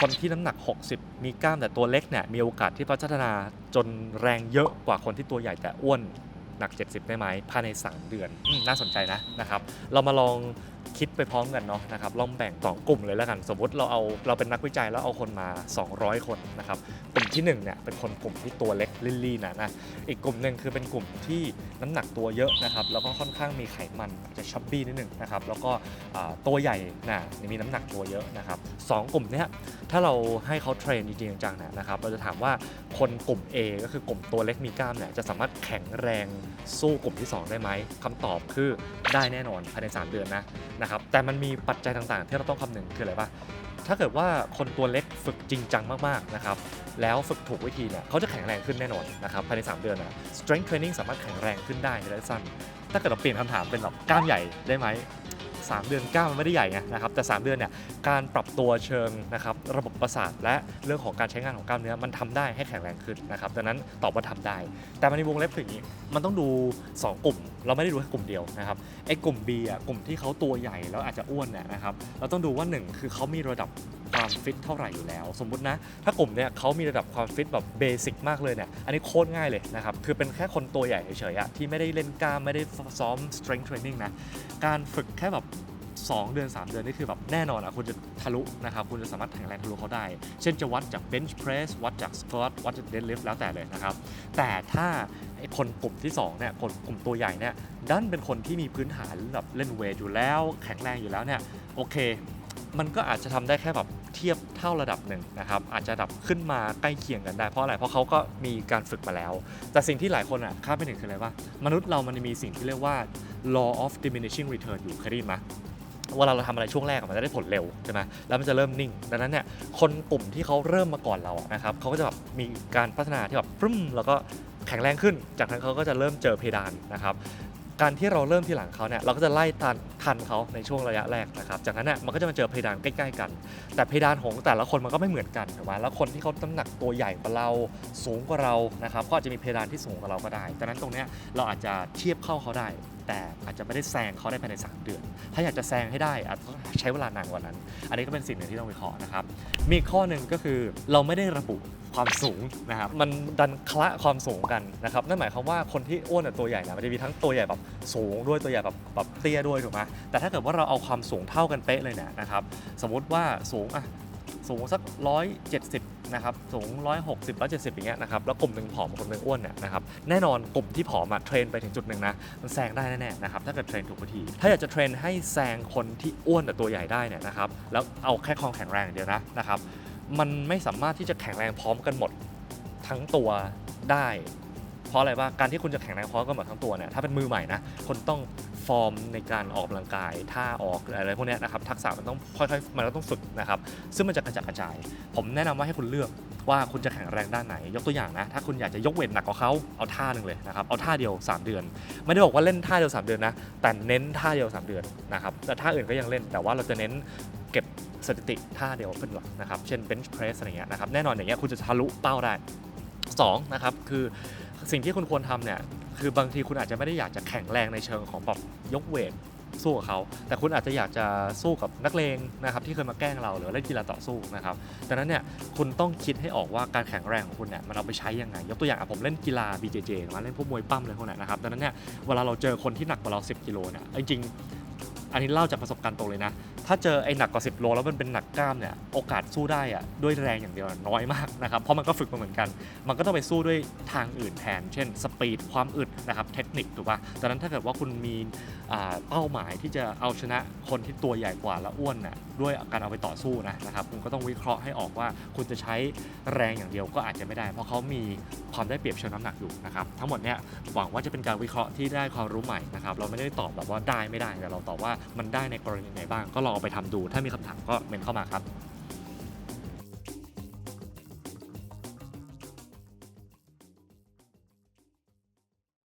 คนที่น้ำหนัก 60 มีกล้ามแต่ตัวเล็กเนี่ยมีโอกาสที่พัฒนาจนแรงเยอะกว่าคนที่ตัวใหญ่แต่อ้วนหนัก 70 ได้ไหมภายใน 3 เดือนอน่าสนใจนะนะครับ เรามาลอง คิดไปพร้อมกันเนาะนะครับลองแบ่งสองกลุ่มเลยแล้วกัน สมมติเราเอาเราเป็นนักวิจัยแล้วเอาคนมา 200 คนนะครับกลุ่มที่1เนี่ยเป็นคนกลุ่มที่ตัวเล็กลิลลี่นะนะอีกกลุ่มหนึ่งคือเป็นกลุ่มที่น้ำหนักตัวเยอะนะครับแล้วก็ค่อนข้างมีไขมันอาจจะชับบี้นิดหนึ่งนะครับแล้วก็ตัวใหญ่นะมีน้ำหนักตัวเยอะนะครับสองกลุ่มเนี้ยถ้าเราให้เขาเทรนจริงจังเนี่ยนะครับเราจะถามว่าคนกลุ่ม A ก็คือกลุ่มตัวเล็กมีกล้ามเนี่ยจะสามารถแข็งแรงสู้กลุ่มที่ 2 ได้ไหมคำตอบคือได้แน่นอนภายใน 3 เดือนนะนะครับแต่มันมีปัจจัยต่างๆ ที่เราต้องคำนึงคืออะไรปะถ้าเกิดว่าคนตัวเล็กฝึกจริงจังมากๆนะครับแล้วฝึกถูกวิธีเนี่ยเขาจะแข็งแรงขึ้นแน่นอนนะครับภายใน 3 เดือนนะ strength training สามารถแข็งแรงขึ้นได้ในระยะสั้น ถ้าเกิดเราเปลี่ยนคำถามเป็นแบบกล้ามใหญ่ได้ไหม 3 เดือนก้ามมันไม่ได้ใหญ่ไงนะครับแต่ 3 เดือนเนี่ยการปรับตัวเชิงนะครับระบบประสาทและเรื่องของการใช้งานของกล้ามเนื้อมันทำได้ให้แข็งแรงขึ้นนะครับดังนั้นตอบว่าทำได้ แต่มันในวงเล็บคือย่างนี้มันต้องดู 2 กลุ่ม เราไม่ได้ดูแค่กลุ่มเดียวนะครับไอ้กลุ่ม B อะกลุ่มที่เขาตัวใหญ่แล้วอาจจะอ้วนเนี่ยนะครับเราต้องดูว่า 1 คือเขามีระดับความฟิตเท่าไหร่อยู่แล้ว สมมุตินะถ้ากลุ่มเนี่ยเขามีระดับความฟิตแบบเบสิกมากเลยเนี่ยอันนี้โคตรง่ายเลยนะครับคือเป็นแค่คนตัวใหญ่เฉยๆอะที่ไม่ได้เล่นกล้ามไม่ได้ซ้อม strength training นะการฝึกแค่แบบ 2 เดือน 3 เดือนนี่คือแบบแน่นอนอะคุณจะทะลุนะครับคุณจะสามารถแข็งแรงทะลุเขาได้ เช่นจะวัดจาก bench press วัดจาก squat วัดจาก deadlift แล้วแต่เลยนะครับ แต่ถ้าไอ้คนกลุ่มที่2เนี่ยคนกลุ่มตัวใหญ่เนี่ยดันเป็นคนที่มีพื้นฐานแบบเล่นเวทอยู่แล้วแข็งแรงอยู่แล้วเนี่ยโอเค มันก็อาจจะทำได้แค่แบบเทียบเท่าระดับหนึ่งนะครับอาจจะดับขึ้นมาใกล้เคียงกันได้เพราะอะไรเพราะเขาก็มีการฝึกมาแล้ว แต่สิ่งที่หลายคนอะคาดไม่ถึงคืออะไรว่ามนุษย์เรามันมีสิ่งที่เรียกว่า law of diminishing return อยู่เคยได้ยินไหม เวลาเราทำอะไรช่วงแรกอะมันจะได้ผลเร็วใช่ไหมแล้วมันจะเริ่มนิ่ง ดังนั้นเนี่ยคนกลุ่มที่เขาเริ่มมาก่อนเราอะนะครับเขาก็จะแบบมีการพัฒนาที่แบบฟึ่มแล้วก็แข็งแรงขึ้น จากนั้นเขาก็จะเริ่มเจอเพดานนะครับการที่เราเริ่มที่หลังเขาเนี่ยเราก็จะไล่ทันทันเขาในช่วงระยะแรกนะครับ จากนั้นเนี่ยมันก็จะมาเจอเพดานใกล้ๆกัน แต่เพดานของแต่ละคนมันก็ไม่เหมือนกันถูกไหมแล้วคนที่เขาน้ำหนักตัวใหญ่กว่าเราสูงกว่าเรานะครับก็อาจจะมีเพดานที่สูงกว่าเราก็ได้ดังนั้นตรงเนี้ยเราอาจจะเทียบเข้าเขาได้ แต่อาจจะไม่ได้แซงเขาได้ภายใน 3 เดือน ถ้าอยากจะแซงให้ได้อาจจะใช้เวลานานกว่านั้น อันนี้ก็เป็นสิ่งหนึ่งที่ต้องวิเคราะห์นะครับ มีข้อหนึ่งก็คือเราไม่ได้ระบุความสูงนะครับ มันดันคละความสูงกันนะครับ นั่นหมายความว่าคนที่อ้วนตัวใหญ่นะมันจะมีทั้งตัวใหญ่แบบสูงด้วยตัวใหญ่แบบแบบเตี้ยด้วยถูกไหมแต่ถ้าเกิดว่าเราเอาความสูงเท่ากันเป๊ะเลยเนี่ยนะครับ สมมติว่าสูงอะ สูงสัก 170 นะครับ สูง 160 170 อย่างเงี้ยนะครับ แล้วกลุ่มหนึ่งผอมกลุ่มหนึ่งอ้วนเนี่ยนะครับ แน่นอนกลุ่มที่ผอมอะเทรนไปถึงจุดหนึ่งนะ มันแซงได้แน่ๆนะครับ ถ้าเกิดเทรนถูกวิธี ถ้าอยากจะเทรนให้แซงคนที่อ้วนแต่ตัวใหญ่ได้เนี่ยนะครับ แล้วเอาแค่ความแข็งแรงเดียวนะนะครับ มันไม่สามารถที่จะแข็งแรงพร้อมกันหมดทั้งตัวได้ ราะอะไรว่าการที่คุณจะแข็งแรงพร้อกันหมดทั้งตัวเนี่ยถ้าเป็นมือใหม่นะคนต้องฟอร์มในการออกกำลังกายท่าออกอะไรพวกนี้นะครับทักษะมันต้องค่อยๆมันก็ต้องฝึกนะครับซึ่งมันจะกระจัดกระจาย ผมแนะนำว่าให้คุณเลือกว่าคุณจะแข็งแรงด้านไหน ยกตัวอย่างนะ ถ้าคุณอยากจะยกเวทหนักกว่าเขาเอาท่าหนึ่งเลยนะครับ เอาท่าเดียว 3 เดือน ไม่ได้บอกว่าเล่นท่าเดียว 3 เดือนนะ แต่เน้นท่าเดียว 3 เดือนนะครับ แต่ท่าอื่นก็ยังเล่น แต่ว่าเราจะเน้นเก็บสถิติท่าเดียวเป็นหลักนะครับ เช่น bench press อะไรเงี้ยนะครับ แน่นอนอย่างเงี้ยคุณจะทะลุเป้าได้2นะครับ คือ สิ่งที่คุณควรทำเนี่ย คือบางทีคุณอาจจะไม่ได้อยากจะแข็งแรงในเชิงของแบบยกเวทสู้กับเขาแต่คุณอาจจะอยากจะสู้กับนักเลงนะครับที่เคยมาแกล้งเราหรือเล่นกีฬาต่อสู้นะครับดังนั้นเนี่ยคุณต้องคิดให้ออกว่าการแข็งแรงของคุณเนี่ยมันเอาไปใช้ยังไงยกตัวอย่างอะผมเล่นกีฬา BJJ มาเล่นพวกมวยปั้มเลยพวกนั้นนะครับดังนั้นเนี่ยเวลาเราเจอคนที่หนักกว่าเรา 10กิโลเนี่ยจริง อันนี้เล่าจากประสบการณ์ตรงเลยนะ ถ้าเจอไอ้หนักกว่า 10 โล แล้วมันเป็นหนักกล้ามเนี่ย โอกาสสู้ได้อะด้วยแรงอย่างเดียวน้อยมากนะครับ เพราะมันก็ฝึกมาเหมือนกัน มันก็ต้องไปสู้ด้วยทางอื่นแทน เช่นสปีด ความอึดนะครับ เทคนิคถูกป่ะดังนั้นถ้าเกิดว่าคุณมีเป้าหมายที่จะเอาชนะคนที่ตัวใหญ่กว่าและอ้วนน่ะด้วยการเอาไปต่อสู้นะนะครับ คุณก็ต้องวิเคราะห์ให้ออกว่าคุณจะใช้แรงอย่างเดียวก็อาจจะไม่ได้ เพราะเขามีความได้เปรียบเชิงน้ำหนักอยู่นะครับทั้งหมดเนี่ยหวังว่าจะเป็นการวิเคราะห์ที่ได้ความรู้ใหม่นะครับเราไม่ได้ตอบแบบว่าได้ไม่ได้แต่เราตอบว่ามันได้ในกรณีไหนบ้างก็ลองเอาไปทำดู ถ้ามีคำถามก็เมนเข้ามาครับ